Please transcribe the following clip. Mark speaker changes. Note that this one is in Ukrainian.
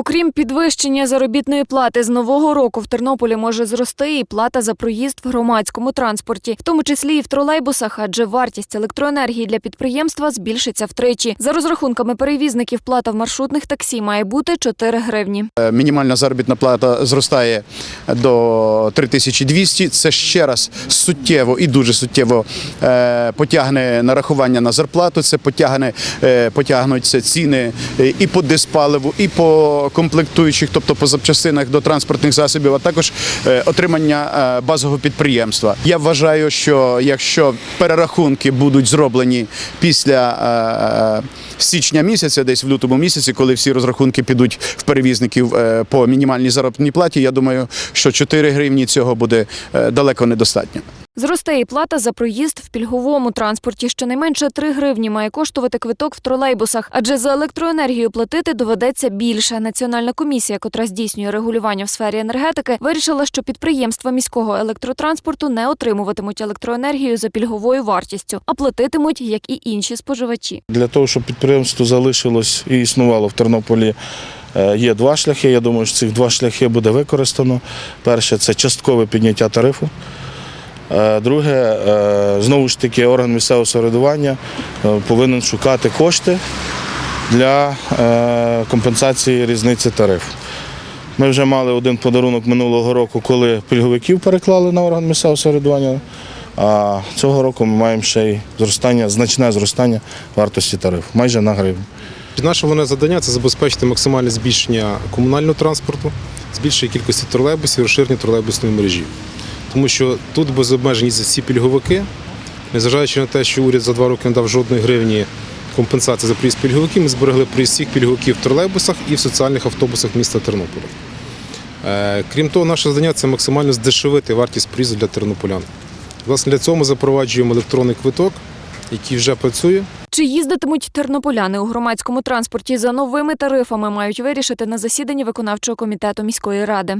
Speaker 1: Окрім підвищення заробітної плати з нового року в Тернополі може зрости і плата за проїзд в громадському транспорті, в тому числі і в тролейбусах, адже вартість електроенергії для підприємства збільшиться втричі. За розрахунками перевізників, плата в маршрутних таксі має бути 4 гривні.
Speaker 2: Е, Мінімальна заробітна плата зростає до 3200. Це ще раз суттєво і дуже суттєво е, потягне нарахування на зарплату. Це потягне е, потягнуться ціни і по диспаливу, і по комплектуючих, тобто по запчастинах до транспортних засобів, а також е, отримання е, базового підприємства. Я вважаю, що якщо перерахунки будуть зроблені після е, січня місяця, десь в лютому місяці, коли всі розрахунки підуть в перевізників е, по мінімальній заробітній платі, я думаю, що 4 гривні цього буде е, далеко недостатньо.
Speaker 1: Зросте і плата за проїзд в пільговому транспорті. Щонайменше 3 гривні має коштувати квиток в тролейбусах, адже за електроенергію платити доведеться більше. Національна комісія, котра здійснює регулювання в сфері енергетики, вирішила, що підприємства міського електротранспорту не отримуватимуть електроенергію за пільговою вартістю, а платитимуть, як і інші споживачі.
Speaker 3: Для того, щоб підприємство залишилось і існувало в Тернополі, е, є два шляхи. Я думаю, що цих два шляхи буде використано. Перше це часткове підняття тарифу. Е, Друге, е, знову ж таки, орган місцевого самоврядування повинен шукати кошти для компенсації різниці тарифу. Ми вже мали один подарунок минулого року, коли пільговиків переклали на орган місцевого самоврядування. А цього року ми маємо ще й зростання, значне зростання вартості тарифу, майже на гривню.
Speaker 4: Наше головне завдання це забезпечити максимальне збільшення комунального транспорту, збільшення кількості тролейбусів, розширення тролейбусної мережі. Тому що тут без їздять всі пільговики, незважаючи на те, що уряд за два роки не дав жодної гривні компенсації за проїзд пільговиків, ми зберегли проїзд всіх пільговиків в тролейбусах і в соціальних автобусах міста Тернополя. Е, Крім того, наше завдання це максимально здешевити вартість проїзду для тернополян. Власне, для цього ми запроваджуємо електронний квиток, який вже працює.
Speaker 1: Чи їздитимуть тернополяни у громадському транспорті за новими тарифами, мають вирішити на засіданні виконавчого комітету міської ради.